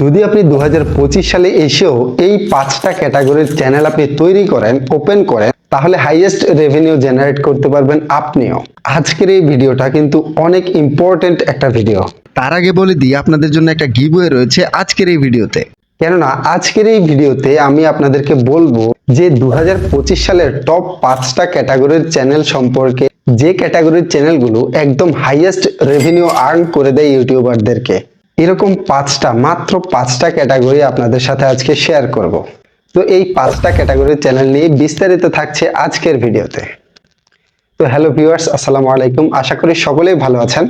যদি আপনি দু হাজার পঁচিশ সালে এসেও এই পাঁচটা ক্যাটাগরির চ্যানেল আপনি তৈরি করেন ওপেন করেন, তাহলে হাইয়েস্ট রেভিনিউ জেনারেট করতে পারবেন আপনিও। আজকের এই ভিডিওটা কিন্তু অনেক ইম্পর্টেন্ট একটা ভিডিও তার আগে বলে দিই, আপনাদের জন্য একটা গিভওয়ে রয়েছে আজকের এই ভিডিওতে। কেননা আজকের এই ভিডিওতে আমি আপনাদেরকে বলব যে দু হাজার পঁচিশ সালের টপ পাঁচটা ক্যাটাগরির চ্যানেল সম্পর্কে যে ক্যাটাগরির চ্যানেলগুলো একদম হাইয়েস্ট রেভিনিউ আর্ন করে দেয় ইউটিউবারদেরকে এরকম পাঁচটা, মাত্র পাঁচটা ক্যাটাগরি আপনাদের সাথে আজকে শেয়ার করব। তো এই পাঁচটা ক্যাটাগরির চ্যানেল নিয়ে বিস্তারিত থাকছে আজকের ভিডিওতে। তো হ্যালো ভিউয়ার্স আসসালামু আলাইকুম। আশা করি সকলেই ভালো আছেন।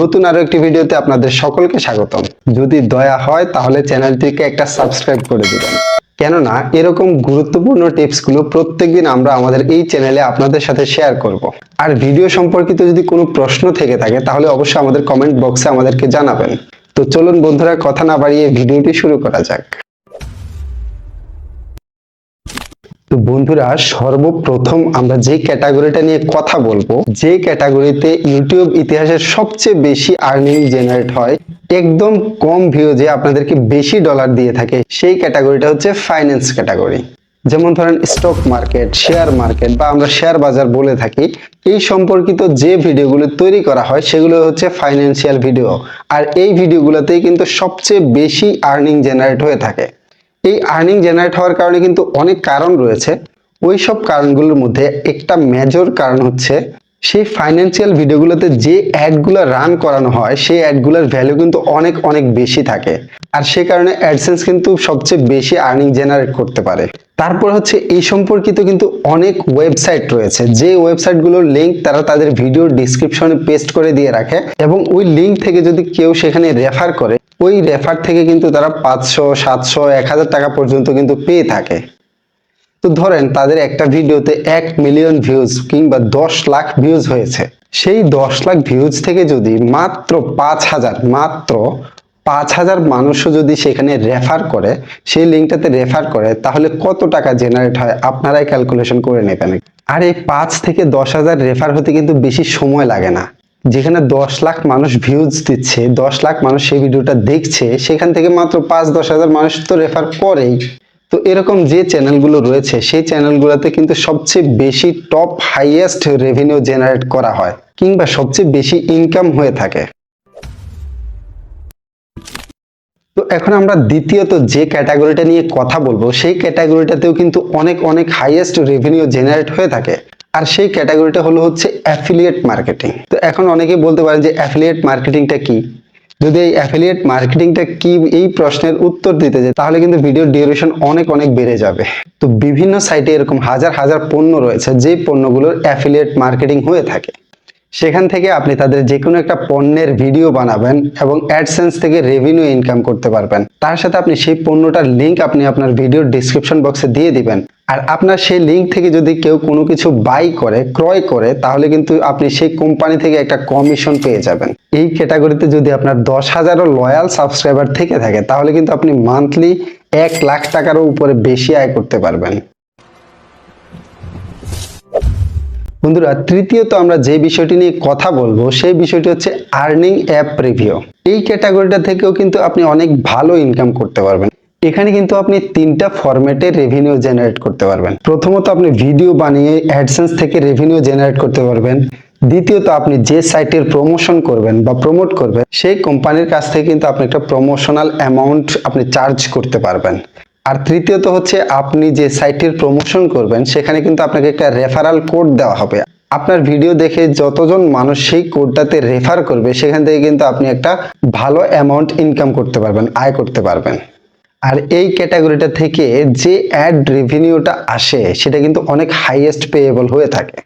নতুন আরও একটি ভিডিওতে আপনাদের সকলকে স্বাগতম। যদি দয়া হয়, তাহলে চ্যানেলটিকে একটা সাবস্ক্রাইব করে দিবেন। কেননা, এরকম গুরুত্বপূর্ণ টিপসগুলো প্রত্যেকদিন আমরা আমাদের এই চ্যানেলে আপনাদের সাথে শেয়ার করব। আর ভিডিও সম্পর্কিত যদি কোনো প্রশ্ন থেকে থাকে, তাহলে অবশ্যই আমাদের কমেন্ট বক্সে আমাদেরকে জানাবেন। তো চলুন বন্ধুরা, কথা না বাড়িয়ে ভিডিওটি শুরু করা যাক। তো বন্ধুরা, সর্বপ্রথম আমরা যে ক্যাটাগরিটা নিয়ে কথা বলব, যে ক্যাটাগরিতে ইউটিউব ইতিহাসের সবচেয়ে বেশি আর্নিং জেনারেট হয়, একদম কম ভিউ যে আপনাদেরকে বেশি ডলার দিয়ে থাকে, সেই ক্যাটাগরিটা হচ্ছে ফাইন্যান্স ক্যাটাগরি যেমন ধরেন স্টক মার্কেট শেয়ার মার্কেট বা আমরা শেয়ার বাজার বলে থাকি, এই সম্পর্কিত যে ভিডিওগুলো তৈরি করা হয়, সেগুলো হচ্ছে ফাইন্যান্সিয়াল ভিডিও আর এই ভিডিওগুলোতেই কিন্তু সবচেয়ে বেশি আর্নিং জেনারেট হয়ে থাকে। এই আর্নিং জেনারেট হওয়ার কারণে কিন্তু অনেক কারণ রয়েছে। ওই সব কারণগুলোর মধ্যে একটা মেজর কারণ হচ্ছে, সেই ফাইন্যান্সিয়াল ভিডিওগুলোতে যে অ্যাডগুলো রান করানো হয়, সেই অ্যাডগুলোর ভ্যালু কিন্তু অনেক অনেক বেশি থাকে। আর সে কারণে অ্যাডসেন্স কিন্তু সবচেয়ে বেশি আর্নিং জেনারেট করতে পারে। তারপর হচ্ছে এই সম্পর্কিত কিন্তু অনেক ওয়েবসাইট রয়েছে। যে ওয়েবসাইটগুলোর লিঙ্ক তারা তাদের ভিডিওর ডিসক্রিপশনে পেস্ট করে দিয়ে রাখে এবং ওই লিঙ্ক থেকে যদি কেউ সেখানে রেফার করে, ওই রেফার থেকে কিন্তু তারা পাঁচশো, সাতশো, এক হাজার টাকা পর্যন্ত কিন্তু পেয়ে থাকে। তো ধরেন তাদের একটা ভিডিওতে এক মিলিয়ন ভিউজ কিংবা দশ লাখ ভিউজ হয়েছে। সেই দশ লাখ ভিউজ থেকে যদি মাত্র পাঁচ হাজার, মাত্র পাঁচ হাজার মানুষও যদি সেখানে রেফার করে, সেই লিঙ্কটাতে রেফার করে, তাহলে কত টাকা জেনারেট হয়? আপনারাই ক্যালকুলেশন করে নেবেন। আর এই পাঁচ থেকে দশ হাজার রেফার হতে কিন্তু বেশি সময় লাগে না। যেখানে দশ লাখ মানুষ ভিউজ দিচ্ছে, দশ লাখ মানুষ সেই ভিডিওটা দেখছে, সেখান থেকে মাত্র পাঁচ দশ হাজার মানুষ তো রেফার করেই। তো এরকম যে চ্যানেলগুলো রয়েছে, সেই চ্যানেলগুলোতে কিন্তু সবচেয়ে বেশি টপ হাইয়েস্ট রেভিনিউ জেনারেট করা হয়, কিংবা সবচেয়ে বেশি ইনকাম হয়ে থাকে। তো এখন আমরা দ্বিতীয়ত যে ক্যাটাগরিটা নিয়ে কথা বলব, সেই ক্যাটাগরিটাতেও কিন্তু অনেক অনেক হাইয়েস্ট রেভিনিউ জেনারেট হয়ে থাকে। আর সেই ক্যাটাগরিটা হলো হচ্ছে অ্যাফিলিয়েট মার্কেটিং তো এখন অনেকে বলতে পারেন যে অ্যাফিলিয়েট মার্কেটিংটা কি? যদি এই অ্যাফিলিয়েট মার্কেটিংটা কি এই প্রশ্নের উত্তর দিতে যায়, তাহলে কিন্তু ভিডিও ডিউরেশন অনেক অনেক বেড়ে যাবে। তো বিভিন্ন সাইটে এরকম হাজার হাজার পণ্য রয়েছে যে পণ্যগুলোর অ্যাফিলিয়েট মার্কেটিং হয়ে থাকে। সেখান থেকে আপনি তাদের যে কোনো একটা পণ্যের ভিডিও বানাবেন এবং অ্যাডসেন্স থেকে রেভিনিউ ইনকাম করতে পারবেন। তার সাথে আপনি সেই পণ্যটার লিঙ্ক আপনি আপনার ভিডিওর ডিসক্রিপশন বক্সে দিয়ে দিবেন। আর আপনার সেই লিঙ্ক থেকে যদি কেউ কোনো কিছু বাই করে, ক্রয় করে, তাহলে কিন্তু আপনি সেই কোম্পানি থেকে একটা কমিশন পেয়ে যাবেন। এই ক্যাটাগরিতে যদি আপনার দশ হাজারও লয়াল সাবস্ক্রাইবার থেকে থাকে, তাহলে কিন্তু আপনি মান্থলি এক লাখ টাকারও উপরে বেশি আয় করতে পারবেন। বন্ধুরা, তৃতীয়ত আমরা যে বিষয়টি নিয়ে কথা বলব, সেই বিষয়টি হচ্ছে আর্নিং অ্যাপ রিভিউ এই ক্যাটাগরিটা থেকেও কিন্তু আপনি অনেক ভালো ইনকাম করতে পারবেন। এখানে কিন্তু আপনি তিনটা ফরম্যাটে রেভিনিউ জেনারেট করতে পারবেন। প্রথমত আপনি ভিডিও বানিয়ে অ্যাডসেন্স থেকে রেভিনিউ জেনারেট করতে পারবেন। দ্বিতীয়ত আপনি যে সাইটের প্রমোশন করবেন বা প্রমোট করবেন, সেই কোম্পানির কাছ থেকে কিন্তু আপনি একটা প্রমোশনাল অ্যামাউন্ট আপনি চার্জ করতে পারবেন। আর তৃতীয়ত হচ্ছে আপনি যে সাইটের প্রমোশন করবেন, সেখানে কিন্তু আপনাকে একটা রেফারাল কোড দেওয়া হবে। আপনার ভিডিও দেখে যতজন মানুষ সেই কোডটাতে রেফার করবে, সেখান থেকে কিন্তু আপনি একটা ভালো অ্যামাউন্ট ইনকাম করতে পারবেন, আয় করতে পারবেন। আর এই ক্যাটাগরিটা থেকে যে অ্যাড রেভিনিউটা আসে, সেটা কিন্তু অনেক হাইয়েস্ট পেয়েবল হয়ে থাকে।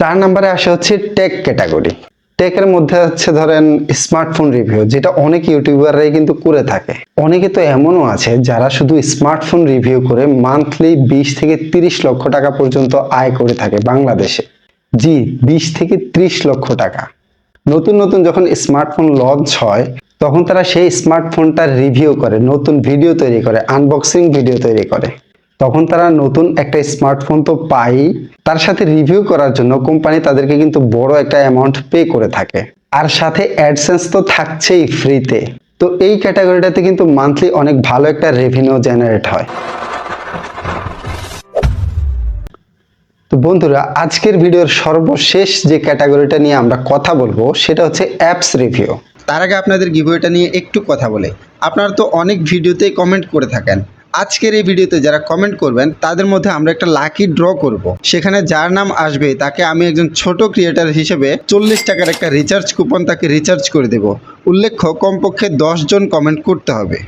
চার নম্বরে আসে হচ্ছে টেক ক্যাটাগরি টেকের মধ্যে হচ্ছে ধরেন স্মার্টফোন রিভিউ যেটা অনেক ইউটিউবাররাই কিন্তু করে থাকে। অনেকে তো এমনও আছে যারা শুধু স্মার্টফোন রিভিউ করে মান্থলি বিশ থেকে তিরিশ লক্ষ টাকা পর্যন্ত আয় করে থাকে বাংলাদেশে। জি, বিশ থেকে ত্রিশ লক্ষ টাকা। নতুন নতুন যখন স্মার্টফোন লঞ্চ হয়, তখন তারা সেই স্মার্টফোনটার রিভিউ করে, নতুন ভিডিও তৈরি করে আনবক্সিং ভিডিও তৈরি করে। তখন তারা নতুন একটা স্মার্টফোন তো পাই, তার সাথে রিভিউ করার জন্য কোম্পানি তাদেরকে কিন্তু বড় একটা অ্যামাউন্ট পে করে থাকে। আর সাথে অ্যাডসেন্স তো থাকছেই ফ্রিতে তো এই ক্যাটাগরিটাতে কিন্তু মান্থলি অনেক ভালো একটা রেভিনিউ জেনারেট হয়। তো বন্ধুরা, আজকের ভিডিওর সর্বশেষ যে ক্যাটাগরিটা নিয়ে আমরা কথা বলব, সেটা হচ্ছে অ্যাপস রিভিউ তার আগে আপনাদের গিভওয়েটা নিয়ে একটু কথা বলে। আপনারা তো অনেক ভিডিওতেই কমেন্ট করে থাকেন। আজকের এই ভিডিওতে যারা কমেন্ট করবেন, তাদের মধ্যে আমরা একটা লাকি ড্র করব। সেখানে যার নাম আসবে, তাকে আমি একজন ছোট ক্রিয়েটার হিসেবে চল্লিশ টাকার একটা রিচার্জ কুপন তাকে রিচার্জ করে দেব। উল্লেখ্য, কমপক্ষে জন কমেন্ট করতে হবে।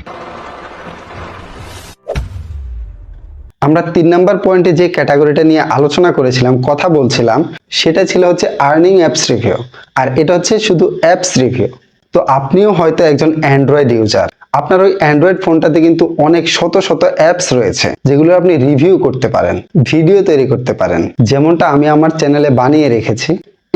আমরা তিন নাম্বার পয়েন্টে যে ক্যাটাগরিটা নিয়ে আলোচনা করেছিলাম, কথা বলছিলাম, সেটা ছিল হচ্ছে আর্নিং অ্যাপস রিভিউ আর এটা হচ্ছে শুধু অ্যাপস রিভিউ তো আপনিও হয়তো একজন অ্যান্ড্রয়েড ইউজার আপনার ওই অ্যান্ড্রয়েড ফোনটাতে কিন্তু অনেক শত শত অ্যাপস রয়েছে, যেগুলো আপনি রিভিউ করতে পারেন ভিডিও তৈরি করতে পারেন। যেমনটা আমি আমার চ্যানেলে বানিয়ে রেখেছি।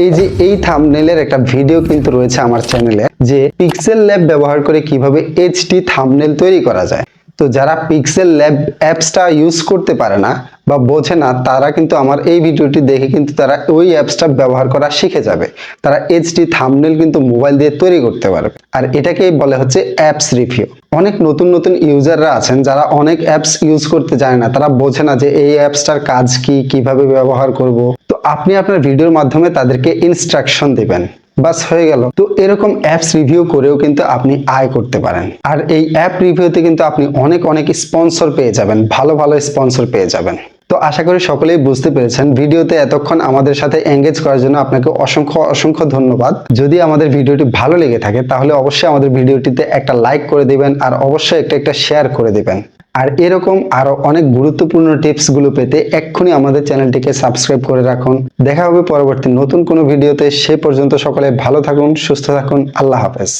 এই যে এই থামনেলের একটা ভিডিও কিন্তু রয়েছে আমার চ্যানেলে যে পিক্সেল ল্যাব ব্যবহার করে কীভাবে এইচডি থামনেল তৈরি করা যায়। তো যারা পিক্সেল ল্যাব অ্যাপসটা ইউজ করতে পারে না বা বোঝে না, তারা কিন্তু আমার এই ভিডিওটি দেখে কিন্তু তারা ওই অ্যাপসটা ব্যবহার করা শিখে যাবে। তারা এইচডি থাম্বনেল কিন্তু মোবাইল দিয়ে তৈরি করতে পারবে। আর এটাকেই বলে হচ্ছে অ্যাপস রিভিউ অনেক নতুন নতুন ইউজাররা আছেন যারা অনেক অ্যাপস ইউজ করতে জানে না। তারা বোঝে না যে এই অ্যাপসটার কাজ কি, কীভাবে ব্যবহার করব। তো আপনি আপনার ভিডিওর মাধ্যমে তাদেরকে ইনস্ট্রাকশন দিবেন। বাস হয়ে গেল। তো এরকম অ্যাপস রিভিউ করেও কিন্তু আপনি আয় করতে পারেন। আর এই অ্যাপ রিভিউতে কিন্তু আপনি অনেক অনেক স্পন্সর পেয়ে যাবেন। ভালো ভালো স্পন্সর পেয়ে যাবেন। তো আশা করি সকলেই বুঝতে পেরেছেন। ভিডিওতে এতক্ষণ আমাদের সাথে এঙ্গেজ করার জন্য আপনাকে অসংখ্য অসংখ্য ধন্যবাদ। যদি আমাদের ভিডিওটি ভালো লেগে থাকে, তাহলে অবশ্যই আমাদের ভিডিওটিতে একটা লাইক করে দিবেন আর অবশ্যই একটা একটা শেয়ার করে দিবেন। আর এরকম আরও অনেক গুরুত্বপূর্ণ টিপসগুলো পেতে এক্ষুনি আমাদের চ্যানেলটিকে সাবস্ক্রাইব করে রাখুন। দেখা হবে পরবর্তী নতুন কোনো ভিডিওতে সে পর্যন্ত সকলে ভালো থাকুন, সুস্থ থাকুন। আল্লাহ হাফেজ।